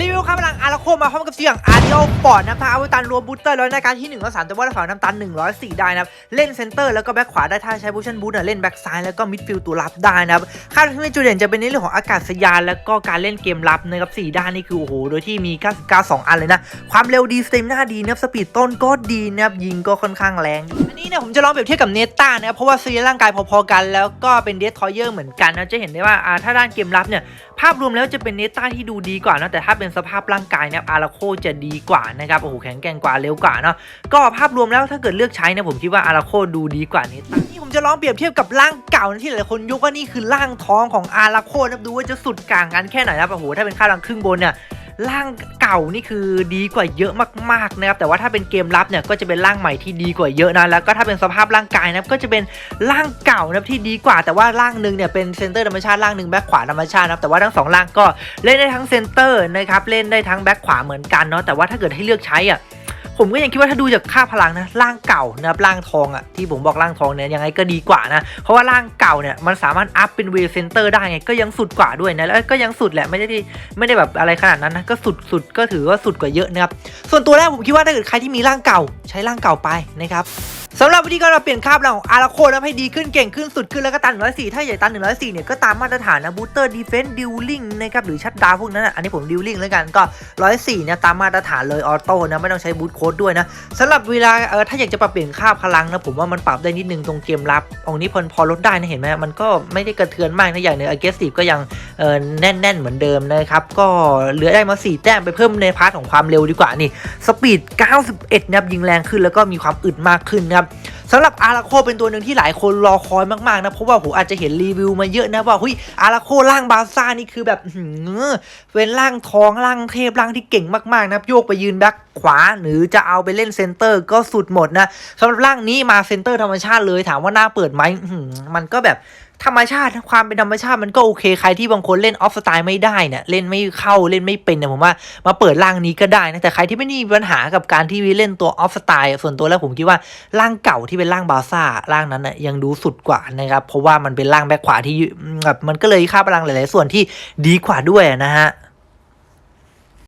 รีวิวค่าพลังอาราโคมาพร้อมกับเสียงอาร์เดิโอปอร์ตนะครับอาวุธตันรวมบูสเตอร์แล้วในการที่1นึ่งร้อยสามแต่ว่าฝั่งน้ำตาล104 ได้นะครับ เล่นเซนเตอร์แล้วก็แบ็คขวาได้ถ้าใช้บูชันบูทเล่นแบ็คซ้ายแล้วก็มิดฟิลด์ตัวรับได้นะครับค่าที่มีจุดเด่นจะเป็นในเรื่องของอากาศยานแล้วก็การเล่นเกมรับนะครับสี่ด้านนี่คือโอ้โหโดยที่มี99 2อันเลยนะความเร็วดีสเต็มหน้าดีนะครับสปีดต้นก็ดีนะครับยิงก็ค่อนข้างแรงอันนี้เนี่ยผมจะลองเปรียบเทียบกับเนต้านะครับเพราะว่าซีร่างกายพอๆกัน แล้วก็เป็นเดสทอยเยอร์เหมือนกันนะจะเห็นได้ว่าอ่าถ้าด้านเกมรับเนี่ยภาพรวมแล้วจะเป็นเนต้าที่ดูดีกว่านะแต่ถ้าเป็นสภาพร่างกายเนี่ยอาราโคจะดีกว่านะครับโอ้โหแข็งแกร่งกว่าเร็วกว่าเนาะก็ภาพรวมแล้วถ้าเกิดเลือกใช้นะผมคิดว่าอาราโคดูดีกว่านต้านี่ผมจะลองเปรียบเทียบกับร่างเก่านะที่หลายคนยกว่านี่คือร่างท้องของอาราโคนะดูว่าจะสุดกลางกันแค่ไหนนะโอ้โหถ้าเป็นค่ารังครึ่งบนเนี่ย ร่างเก่านี่คือดีกว่าเยอะมากๆนะครับแต่ว่าถ้าเป็นเกมลับเนี่ยก็จะเป็นร่างใหม่ที่ดีกว่าเยอะนะแล้วก็ถ้าเป็นสภาพร่างกายนะก็จะเป็นร่างเก่านะครับที่ดีกว่าแต่ว่าร่างหนึ่งเนี่ยเป็นเซนเตอร์ธรรมชาติร่างหนึ่งแบ็คขวาธรรมชาตินะครับแต่ว่าทั้งสองร่างก็เล่นได้ทั้งเซนเตอร์นะครับเล่นได้ทั้งแบ็คขวาเหมือนกันเนาะแต่ว่าถ้าเกิดให้เลือกใช้อะ ผมก็ยังคิดว่าถ้าดูจากค่าพลังนะร่างเก่านะครับร่างทองอะ่ะที่ผมบอกร่างทองเนี่ยยังไงก็ดีกว่านะเพราะว่าร่างเก่าเนี่ยมันสามารถอัพเป็นเวเซนเตอร์ได้ไงก็ยังสุดกว่าด้วยนะแล้วก็ยังสุดแหละไม่ได้ไม่ได้แบบอะไรขนาดนั้นนะก็สุดสุดก็ถือว่าสุดกว่าเยอะนะครับส่วนตัวแรกผมคิดว่าถ้าเกิดใครที่มีร่างเก่าใช้ร่างเก่าไปนะครับ สำหรับวิธีการเราเปลี่ยนคาบเราของอาราโคนะให้ดีขึ้นเก่งขึ้นสุดขึ้นแล้วก็ตัน 104 ถ้าใหญ่ตัน 104 เนี่ยก็ตามมาตรฐานนะบูสเตอร์ดีเฟนส์ดิวลิงนะครับหรือชัดดาวพวกนั้นนะอันนี้ผมดิวลิงแล้วกันก็ 104 เนี่ยตามมาตรฐานเลยออโต้นะไม่ต้องใช้บูทโค้ดด้วยนะสำหรับเวลาเออถ้าอยากจะปรับเปลี่ยนค่าพลังนะผมว่ามันปรับได้นิดนึงตรงเกมรับองนี้พอพอลดได้นะเห็นไหมมันก็ไม่ได้กระเทือนมากนะอย่างใน aggressive ก็ยังเออแน่น ๆ เหมือนเดิมนะครับก็เหลือได้มา 4 แต้มไปเพิ่มในพาร์ทของความเร็วดีกว่านี่สปีด 91นะครับยิงแรงขึ้นแล้วก็มีความอึดมากขึ้นนะครับ สำหรับอาราโคเป็นตัวหนึ่งที่หลายคนรอคอยมากๆนะ เพราะว่าผมอาจจะเห็นรีวิวมาเยอะนะว่าหุยอาราโคร่างบาซ่านี่คือแบบเออเป็นร่างทองร่างเทพร่างที่เก่งมากๆนะโยกไปยืนแบ็คขวาหรือจะเอาไปเล่นเซนเตอร์ก็สุดหมดนะสำหรับร่างนี้มาเซนเตอร์ธรรมชาติเลยถามว่าหน้าเปิดไหมมันก็แบบธรรมชาติความเป็นธรรมชาติมันก็โอเคใครที่บางคนเล่นออฟสไตล์ไม่ได้เนี่ยเล่นไม่เข้าเล่นไม่เป็นเนี่ยผมว่ามาเปิดร่างนี้ก็ได้นะแต่ใครที่ไม่มีปัญหากับการที่เล่นตัวออฟสไตล์ส่วนตัวแล้วผมคิดว่าร่างเก่าที่เป็นร่างบาซ่าร่างนั้นน่ะยังดูสุดกว่านะครับเพราะว่ามันเป็นร่างแบ็คขวาที่แบบมันก็เลยค่าพลังหลาย ๆ ส่วนที่ดีกว่าด้วยนะฮะ